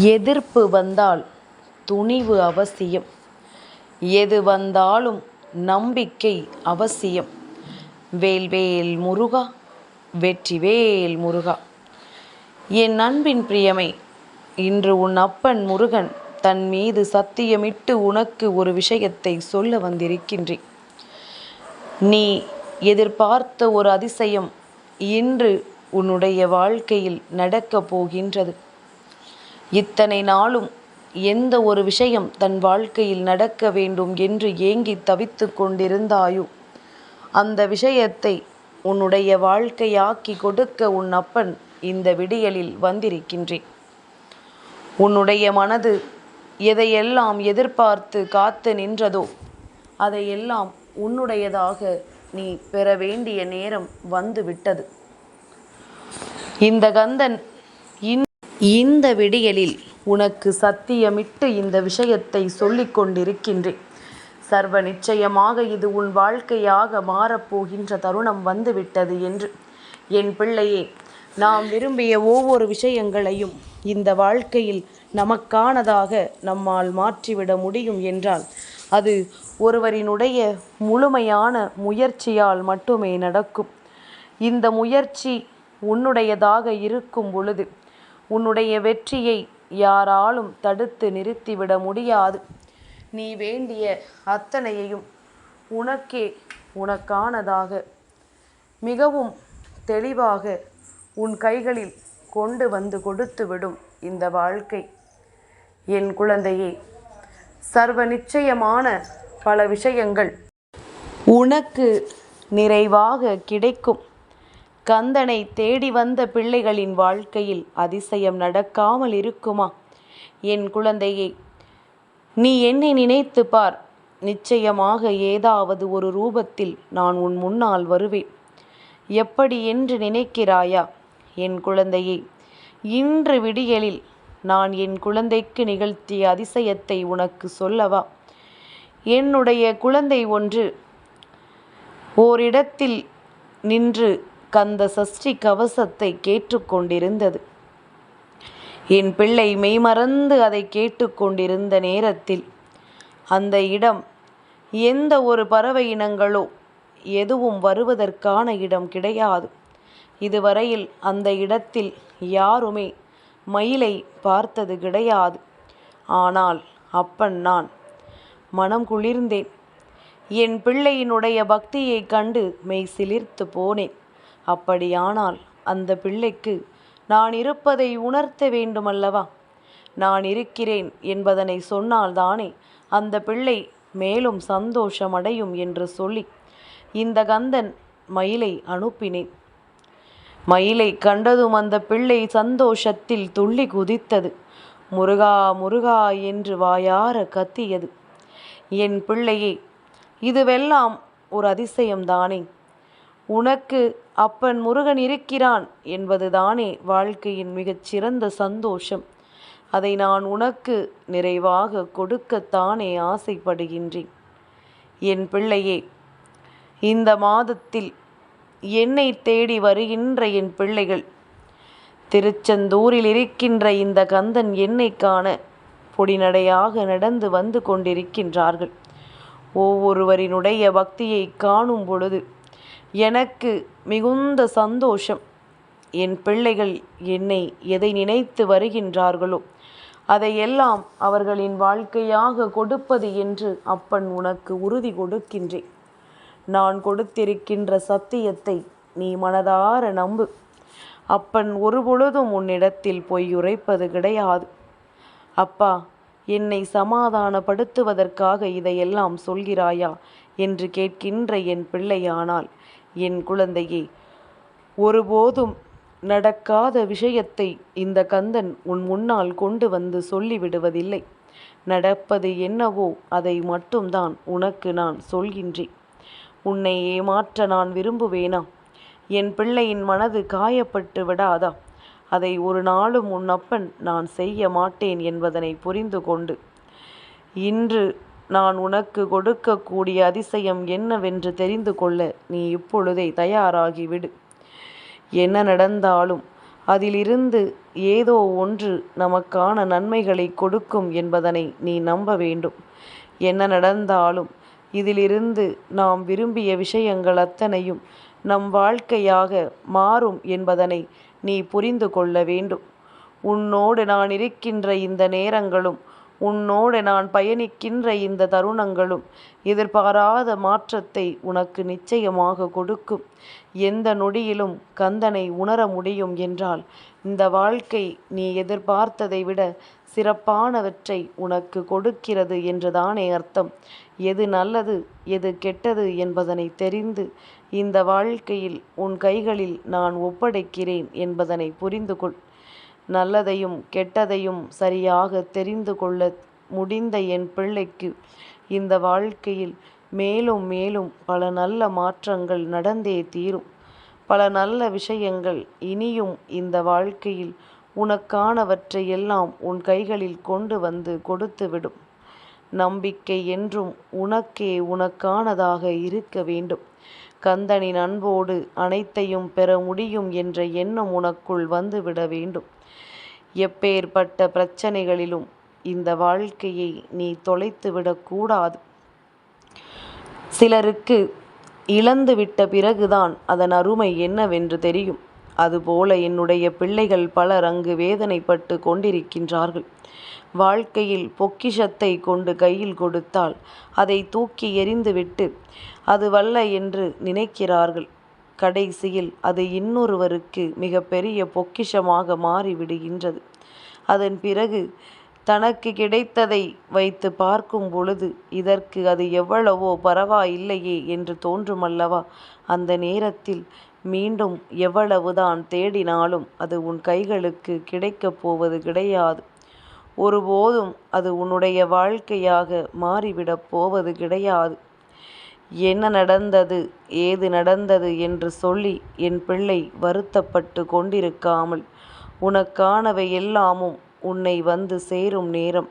எதிர்ப்பு வந்தால் துணிவு அவசியம். எது வந்தாலும் நம்பிக்கை அவசியம். வேல்வேல் முருகா வெற்றிவேல் முருகா என் அன்பின் பிரியமை இன்று உன் அப்பன் முருகன் தன் மீது சத்தியமிட்டு உனக்கு ஒரு விஷயத்தை சொல்ல வந்திருக்கின்றேன். நீ எதிர்பார்த்த ஒரு அதிசயம் இன்று உன்னுடைய வாழ்க்கையில் நடக்கப் போகின்றது. இத்தனை நாளும் எந்த ஒரு விஷயம் தன் வாழ்க்கையில் நடக்க வேண்டும் என்று ஏங்கித் தவித்து கொண்டிருந்தாயோ அந்த விஷயத்தை உன்னுடைய வாழ்க்கையாக்கி கொடுக்க உன் அப்பன் இந்த விடியலில் வந்திருக்கின்றேன். உன்னுடைய மனது எதையெல்லாம் எதிர்பார்த்து காத்து நின்றதோ அதையெல்லாம் உன்னுடையதாக நீ பெற வேண்டிய நேரம் வந்துவிட்டது. இந்த கந்தன் இந்த விடியலில் உனக்கு சத்தியமிட்டு இந்த விஷயத்தை சொல்லிக் கொண்டிருக்கின்றேன். சர்வ நிச்சயமாக இது உன் வாழ்க்கையாக மாறப்போகின்ற தருணம் வந்துவிட்டது என்று. என் பிள்ளையே நாம் விரும்பிய ஒவ்வொரு விஷயங்களையும் இந்த வாழ்க்கையில் நமக்கானதாக நம்மால் மாற்றிவிட முடியும் என்றால் அது ஒருவரினுடைய முழுமையான முயற்சியால் மட்டுமே நடக்கும். இந்த முயற்சி உன்னுடையதாக இருக்கும் பொழுது உன்னுடைய வெற்றியை யாராலும் தடுத்து நிறுத்திவிட முடியாது. நீ வேண்டிய அத்தனையையும் உனக்கே உனக்கானதாக மிகவும் தெளிவாக உன் கைகளில் கொண்டு வந்து கொடுத்துவிடும் இந்த வாழ்க்கை. என் குழந்தையே சர்வ நிச்சயமான பல விஷயங்கள் உனக்கு நிறைவாக கிடைக்கும். கந்தனை தேடி வந்த பிள்ளைகளின் வாழ்க்கையில் அதிசயம் நடக்காமல் இருக்குமா? என் குழந்தையே நீ என்னை நினைத்துப் பார். நிச்சயமாக ஏதாவது ஒரு ரூபத்தில் நான் உன் முன்னால் வருவேன். எப்படி என்று நினைக்கிறாயா? என் குழந்தையே இன்று விடியலில் நான் என் குழந்தைக்கு நிகழ்த்திய அதிசயத்தை உனக்கு சொல்லவா? என்னுடைய குழந்தை ஒன்று ஓரிடத்தில் நின்று கந்த சஷ்டி கவசத்தை கேட்டுக்கொண்டிருந்தது என் பிள்ளை மெய்மறந்து அதைக் கேட்டுக்கொண்டிருந்த நேரத்தில் அந்த இடம் எந்த ஒரு பறவை இனங்களோ எதுவும் வருவதற்கான இடம் கிடையாது. இதுவரையில் அந்த இடத்தில் யாருமே மயிலை பார்த்தது கிடையாது. ஆனால் அப்பன் நான் மனம் குளிர்ந்தேன். என் பிள்ளையினுடைய பக்தியைக் கண்டு மெய் சிலிர்த்துப் போனேன். அப்படியானால் அந்த பிள்ளைக்கு நான் இருப்பதை உணர்த்த வேண்டுமல்லவா? நான் இருக்கிறேன் என்பதனை சொன்னால்தானே அந்த பிள்ளை மேலும் சந்தோஷமடையும் என்று சொல்லி இந்த கந்தன் மயிலை அனுப்பினேன். மயிலை கண்டதும் அந்த பிள்ளை சந்தோஷத்தில் துள்ளி குதித்தது. முருகா முருகா என்று வாயார கத்தியது. என் பிள்ளையே இதுவெல்லாம் ஒரு அதிசயம்தானே. உனக்கு அப்பன் முருகன் இருக்கிறான் என்பதுதானே வாழ்க்கையின் மிகச் சிறந்த சந்தோஷம். அதை நான் உனக்கு நிறைவாக கொடுக்கத்தானே ஆசைப்படுகின்றேன். என் பிள்ளையே இந்த மாதத்தில் என்னை தேடி வருகின்ற என் பிள்ளைகள் திருச்செந்தூரில் இருக்கின்ற இந்த கந்தன் என்னை காண பொடிநடையாக நடந்து வந்து கொண்டிருக்கின்றார்கள். ஒவ்வொருவரினுடைய பக்தியைக் காணும் பொழுது எனக்கு மிகுந்த சந்தோஷம். என் பிள்ளைகள் என்னை எதை நினைத்து வருகின்றார்களோ அதையெல்லாம் அவர்களின் வாழ்க்கையாக கொடுப்பது என்று அப்பன் உனக்கு உறுதி கொடுக்கின்றேன். நான் கொடுத்திருக்கின்ற சத்தியத்தை நீ மனதார நம்பு. அப்பன் ஒருபொழுதும் உன்னிடத்தில் பொய் உரைப்பது கிடையாது. அப்பா என்னை சமாதானப்படுத்துவதற்காக இதையெல்லாம் சொல்கிறாயா? என்று கேட்கின்ற என் பிள்ளையானால் என் குழந்தையே ஒருபோதும் நடக்காத விஷயத்தை இந்த கந்தன் உன் முன்னால் கொண்டு வந்து சொல்லிவிடுவதில்லை. நடப்பது என்னவோ அதை மட்டும்தான் உனக்கு நான் சொல்கின்றேன். உன்னை ஏமாற்ற நான் விரும்புவேனா? என் பிள்ளையின் மனது காயப்பட்டு விடாதா? அதை ஒரு நாளும் உன் அப்பன் நான் செய்ய மாட்டேன் என்பதனை புரிந்து கொண்டு இன்று நான் உனக்கு கொடுக்கக்கூடிய அதிசயம் என்னவென்று தெரிந்து கொள்ள நீ இப்பொழுதே தயாராகிவிடு. என்ன நடந்தாலும் அதிலிருந்து ஏதோ ஒன்று நமக்கான நன்மைகளை கொடுக்கும் என்பதனை நீ நம்ப வேண்டும். என்ன நடந்தாலும் இதிலிருந்து நாம் விரும்பிய விஷயங்கள் அத்தனையும் நம் வாழ்க்கையாக மாறும் என்பதனை நீ புரிந்து கொள்ள வேண்டும். உன்னோடு நான் இருக்கின்ற இந்த நேரங்களும் உன்னோடு நான் பயணிக்கின்ற இந்த தருணங்களும் எதிர்பாராத மாற்றத்தை உனக்கு நிச்சயமாக கொடுக்கும். எந்த நொடியிலும் கந்தனை உணர முடியும் என்றால் இந்த வாழ்க்கை நீ எதிர்பார்த்ததை விட சிறப்பானவற்றை உனக்கு கொடுக்கிறது என்றுதானே அர்த்தம். எது நல்லது எது கெட்டது என்பதனை தெரிந்து இந்த வாழ்க்கையில் உன் கைகளில் நான் ஒப்படைக்கிறேன் என்பதனை புரிந்து கொள் நல்லதையும் கெட்டதையும் சரியாக தெரிந்து கொள்ள முடிந்த என் பிள்ளைக்கு இந்த வாழ்க்கையில் மேலும் மேலும் பல நல்ல மாற்றங்கள் நடந்தே தீரும். பல நல்ல விஷயங்கள் இனியும் இந்த வாழ்க்கையில் உனக்கானவற்றை எல்லாம் உன் கைகளில் கொண்டு வந்து கொடுத்துவிடும் நம்பிக்கை என்றும் உனக்கே உனக்கானதாக இருக்க வேண்டும். கந்தனின் அன்போடு அனைத்தையும் பெற முடியும் என்ற எண்ணம் உனக்குள் வந்துவிட வேண்டும். எப்பேற்பட்ட பிரச்சனைகளிலும் இந்த வாழ்க்கையை நீ தொலைத்து விடக்கூடாது. சிலருக்கு இழந்துவிட்ட பிறகுதான் அதன் அருமை என்னவென்று தெரியும். அதுபோல என்னுடைய பிள்ளைகள் பலர் அங்கு வேதனைப்பட்டு கொண்டிருக்கின்றார்கள். வாழ்க்கையில் பொக்கிஷத்தை கொண்டு கையில் கொடுத்தால் அதை தூக்கி எறிந்துவிட்டு அது வல்ல என்று நினைக்கிறார்கள். கடைசியில் அது இன்னொருவருக்கு மிகப்பெரிய பொக்கிஷமாக மாறிவிடுகின்றது. அதன் பிறகு தனக்கு கிடைத்ததை வைத்து பார்க்கும் பொழுது இதற்கு அது எவ்வளவோ பரவாயில்லையே என்று தோன்றுமல்லவா? அந்த நேரத்தில் மீண்டும் எவ்வளவுதான் தேடினாலும் அது உன் கைகளுக்கு கிடைக்கப் போவது கிடையாது. ஒருபோதும் அது உன்னுடைய வாழ்க்கையாக மாறிவிடப் போவது கிடையாது. என்ன நடந்தது? ஏது நடந்தது? என்று சொல்லி என் பிள்ளை வருத்தப்பட்டு கொண்டிருக்காமல் உனக்கானவை எல்லாமும் உன்னை வந்து சேரும் நேரம்.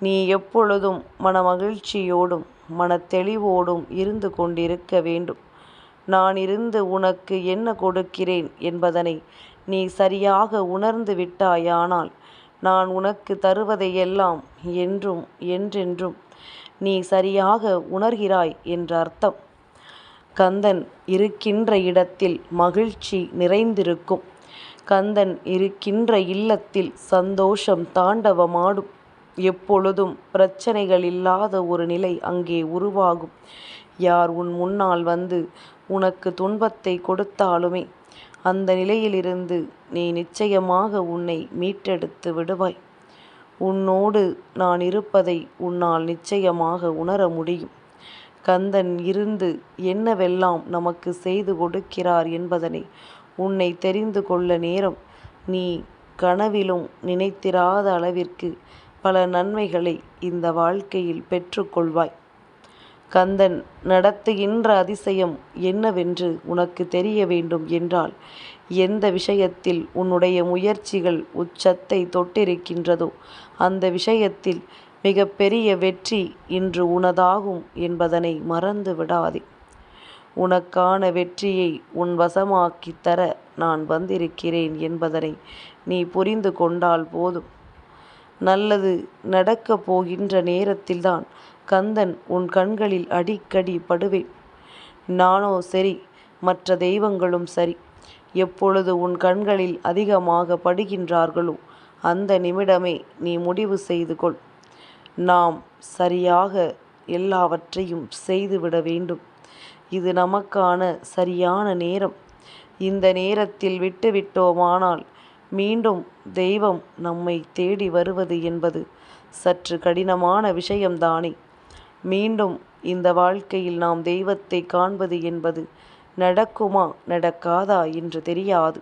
நீ எப்பொழுதும் மனமகிழ்ச்சியோடும் மனத்தெளிவோடும் இருந்து கொண்டிருக்க வேண்டும். நான் இருந்து உனக்கு என்ன கொடுக்கிறேன் என்பதனை நீ சரியாக உணர்ந்து விட்டாயானால் நான் உனக்கு தருவதையெல்லாம் என்றும் என்றென்றும் நீ சரியாக உணர்கிறாய் என்ற அர்த்தம். கந்தன் இருக்கின்ற இடத்தில் மகிழ்ச்சி நிறைந்திருக்கும். கந்தன் இருக்கின்ற இல்லத்தில் சந்தோஷம் தாண்டவமாடும். எப்பொழுதும் பிரச்சனைகள் இல்லாத ஒரு நிலை அங்கே உருவாகும். யார் உன் முன்னால் வந்து உனக்கு துன்பத்தை கொடுத்தாலுமே அந்த நிலையிலிருந்து நீ நிச்சயமாக உன்னை மீட்டெடுத்து விடுவாய். உன்னோடு நான் இருப்பதை உன்னால் நிச்சயமாக உணர முடியும். கந்தன் இருந்து என்னவெல்லாம் நமக்கு செய்து கொடுக்கிறார் என்பதனை உன்னை தெரிந்து கொள்ள நேரம். நீ கனவிலும் நினைத்திராத அளவிற்கு பல நன்மைகளை இந்த வாழ்க்கையில் பெற்றுக்கொள்வாய். கந்தன் நடத்துகின்ற அதிசயம் என்னவென்று உனக்கு தெரிய வேண்டும் என்றால் எந்த விஷயத்தில் உன்னுடைய முயற்சிகள் உச்சத்தை தொட்டிருக்கின்றதோ அந்த விஷயத்தில் மிகப்பெரிய வெற்றி இன்று உனதாகும் என்பதனை மறந்து விடாதே. உனக்கான வெற்றியை உன் வசமாக்கி தர நான் வந்திருக்கிறேன் என்பதனை நீ புரிந்து கொண்டால் போதும். நல்லது நடக்கப் போகின்ற நேரத்தில்தான் கந்தன் உன் கண்களில் அடிக்கடி படுவேன். நானோ சரி மற்ற தெய்வங்களும் சரி. எப்பொழுது உன் கண்களில் அதிகமாக படுகின்றார்களோ அந்த நிமிடமே நீ முடிவு செய்து கொள். நாம் சரியாக எல்லாவற்றையும் செய்துவிட வேண்டும். இது நமக்கான சரியான நேரம். இந்த நேரத்தில் விட்டுவிட்டோமானால் மீண்டும் தெய்வம் நம்மை தேடி வருவது என்பது சற்று கடினமான விஷயம்தானே. மீண்டும் இந்த வாழ்க்கையில் நாம் தெய்வத்தை காண்பது என்பது நடக்குமா? நடக்காதா? என்று தெரியாது.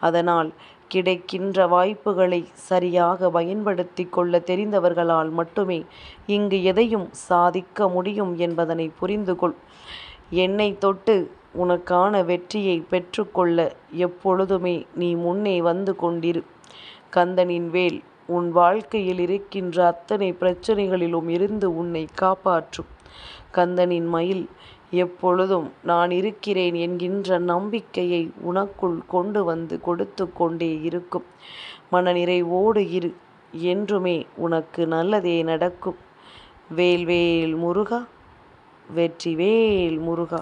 அதனால் கிடைக்கின்ற வாய்ப்புகளை சரியாக பயன்படுத்தி கொள்ள தெரிந்தவர்களால் மட்டுமே இங்கு எதையும் சாதிக்க முடியும் என்பதனை புரிந்து கொள் என்னை தொட்டு உனக்கான வெற்றியை பெற்றுக்கொள்ள எப்பொழுதுமே நீ முன்னே வந்து கொண்டிரு. கந்தனின் வேல் உன் வாழ்க்கையில் இருக்கின்ற அத்தனை பிரச்சனைகளிலும் இருந்து உன்னை காப்பாற்றும். கந்தனின் மயில் எப்பொழுதும் நான் இருக்கிறேன் என்கின்ற நம்பிக்கையை உனக்குள் கொண்டு வந்து கொடுத்து கொண்டே இருக்கும். மனநிறைவோடு இரு என்றுமே உனக்கு நல்லதே நடக்கும். வேல்வேல் முருகா வெற்றிவேல் முருகா.